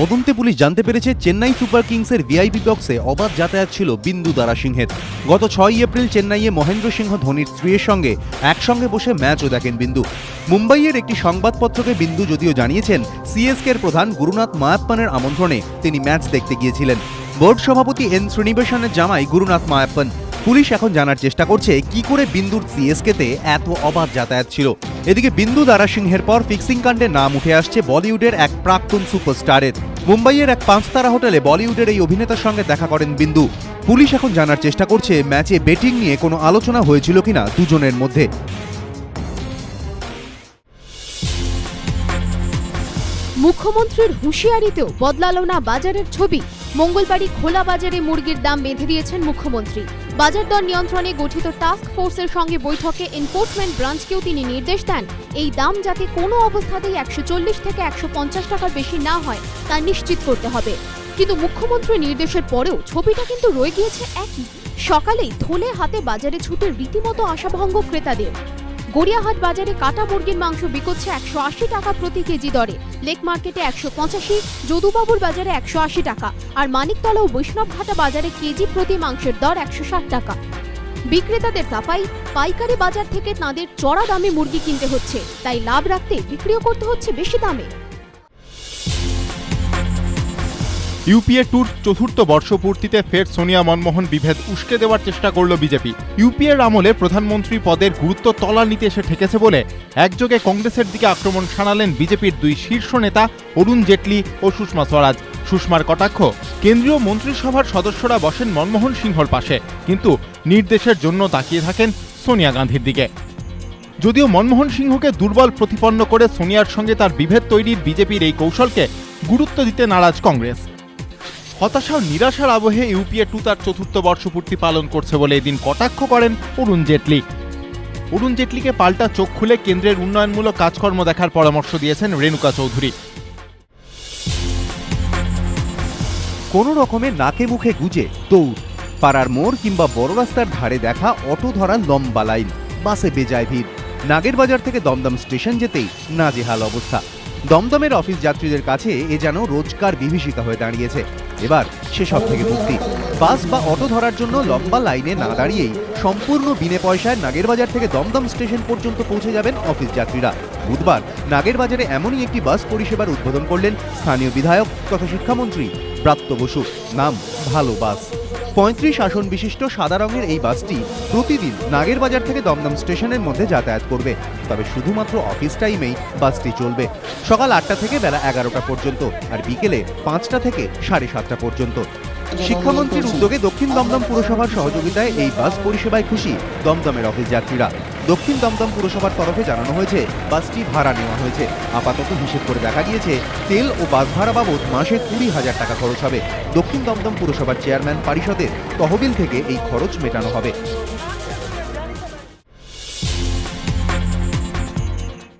তদন্তে পুলিশ জানতে পেরেছে চেন্নাই সুপার কিংসের ভিআইপি বক্সে অবাধ যাতায়াত ছিল বিন্দু দারা সিংহের। গত ছয় এপ্রিল চেন্নাইয়ে মহেন্দ্র সিংহ ধোনির স্ত্রীর সঙ্গে একসঙ্গে বসে ম্যাচও দেখেন বিন্দু। মুম্বাইয়ের একটি সংবাদপত্রকে বিন্দু যদিও জানিয়েছেন সিএসকের প্রধান গুরুনাথ মায়াপ্পানের আমন্ত্রণে তিনি ম্যাচ দেখতে গিয়েছিলেন। বোর্ড সভাপতি এন শ্রীনিবাসনের জামাই গুরুনাথ মায়াপ্পান। পুলিশ এখন জানার চেষ্টা করছে কি করে বিন্দুর সিএসকেতে এত অবাধ যাতায়াত ছিল। এদিকে বিন্দু দারা সিংহের পর ফিক্সিং কাণ্ডে নাম উঠে আসছে বলিউডের এক প্রাক্তন সুপারস্টারের। মুম্বাইয়ের এক পাঁচতারা হোটেলে বলিউডের এই অভিনেতার সঙ্গে দেখা করেন বিন্দু। পুলিশ এখন জানার চেষ্টা করছে ম্যাচে বেটিং নিয়ে কোনো আলোচনা হয়েছিল কিনা দুজনের মধ্যে। মুখ্যমন্ত্রীর হুঁশিয়ারিতেও বদলালো না বাজারের ছবি। মঙ্গলবারই খোলা বাজারে মুরগির দাম বেঁধে দিয়েছেন মুখ্যমন্ত্রী। বাজার দর নিয়ন্ত্রণে গঠিত টাস্ক ফোর্সের সঙ্গে বৈঠকে এনফোর্সমেন্ট ব্রাঞ্চকেও তিনি নির্দেশ দেন। এই দাম যাতে কোনো অবস্থাতেই একশো চল্লিশ থেকে একশো পঞ্চাশ টাকার বেশি না হয়, তা নিশ্চিত করতে হবে। কিন্তু মুখ্যমন্ত্রীর নির্দেশের পরেও ছবিটা কিন্তু রয়ে গিয়েছে একই। সকালেই ধোলে হাতে বাজারে ছুটে রীতিমতো আশাভঙ্গ ক্রেতাদের। গড়িয়াহাট বাজারে কাটা মুরগির মাংস বিকোচ্ছে একশো আশি টাকা প্রতি কেজি দরে। লেক মার্কেটে একশো পঁচাশি, যদুবাবুর বাজারে একশো আশি টাকা, আর মানিকতলা ও বৈষ্ণবঘাটা বাজারে কেজি প্রতি মাংসের দর একশো ষাট টাকা। বিক্রেতাদের তাপাই পাইকারি বাজার থেকে তাঁদের চড়া দামে মুরগি কিনতে হচ্ছে, তাই লাভ রাখতে বিক্রিও করতে হচ্ছে বেশি দামে। ইউপিএ ট্যুর চতুর্থ বর্ষপূর্তিতে ফের সোনিয়া মনমোহন বিভেদ উস্কে দেওয়ার চেষ্টা করল বিজেপি। ইউপিএর আমলে প্রধানমন্ত্রী পদের গুরুত্ব তলা নিতে এসে ঠেকেছে বলে একযোগে কংগ্রেসের দিকে আক্রমণ শানালেন বিজেপির দুই শীর্ষ নেতা অরুণ জেটলি ও সুষমা স্বরাজ। সুষমার কটাক্ষ, কেন্দ্রীয় মন্ত্রিসভার সদস্যরা বসেন মনমোহন সিংহর পাশে, কিন্তু নির্দেশের জন্য তাকিয়ে থাকেন সোনিয়া গান্ধীর দিকে। যদিও মনমোহন সিংহকে দুর্বল প্রতিপন্ন করে সোনিয়ার সঙ্গে তার বিভেদ তৈরির বিজেপির এই কৌশলকে গুরুত্ব দিতে নারাজ কংগ্রেস। হতাশা ও নিরাশার আবহে ইউপিএ টু তার চতুর্থ বর্ষপূর্তি পালন করছে বলে এদিন কটাক্ষ করেন অরুণ জেটলি। অরুণ জেটলিকে পাল্টা চোখ খুলে কেন্দ্রের উন্নয়নমূলক কাজকর্ম দেখার পরামর্শ দিয়েছেন রেণুকা চৌধুরী। কোনো রকমে নাকে মুখে গুজে দৌড়, পাড়ার মোড় কিংবা বড় রাস্তার ধারে দেখা অটো ধরার লম্বা লাইন, বাসে বেজায় ভিড়। নাগের বাজার থেকে দমদম স্টেশন যেতেই নাজেহাল অবস্থা। দমদমের অফিস যাত্রীদের কাছে এ যেন রোজকার বিভীষিকা হয়ে দাঁড়িয়েছে। এবার সে সব থেকে মুক্তি। বাস বা অটো ধরার জন্য লম্বা লাইনে না দাঁড়িয়েই সম্পূর্ণ বিনে পয়সায় নাগেরবাজার থেকে দমদম স্টেশন পর্যন্ত পৌঁছে যাবেন অফিস যাত্রীরা। বুধবার নাগেরবাজারে এমনই একটি বাস পরিষেবার উদ্বোধন করলেন স্থানীয় বিধায়ক তথা শিক্ষামন্ত্রী প্রাপ্ত বসু। নাম ভালো বাস। পঁয়ত্রিশ আসন বিশিষ্ট সাদা রঙের এই বাসটি প্রতিদিন নাগেরবাজার থেকে দমদম স্টেশনের মধ্যে যাতায়াত করবে। তবে শুধুমাত্র অফিস টাইমেই বাসটি চলবে। সকাল আটটা থেকে বেলা এগারোটা পর্যন্ত আর বিকেলে পাঁচটা থেকে সাড়ে সাতটা পর্যন্ত। শিক্ষামন্ত্রীর উদ্যোগে দক্ষিণ দমদম পুরসভার সহযোগিতায় এই বাস পরিষেবায় খুশি দমদমের অফিস যাত্রীরা দক্ষিণ দমদম পুরসভার তরফে জানানো হয়েছে, বাসটি ভাড়া নেওয়া হয়েছে। আপাতত হিসেব করে দেখা গিয়েছে, তেল ও বাস ভাড়া বাবদ মাসে কুড়ি হাজার টাকা খরচ হবে। দক্ষিণ দমদম পুরসভার চেয়ারম্যান পরিষদের তহবিল থেকে এই খরচ মেটানো হবে।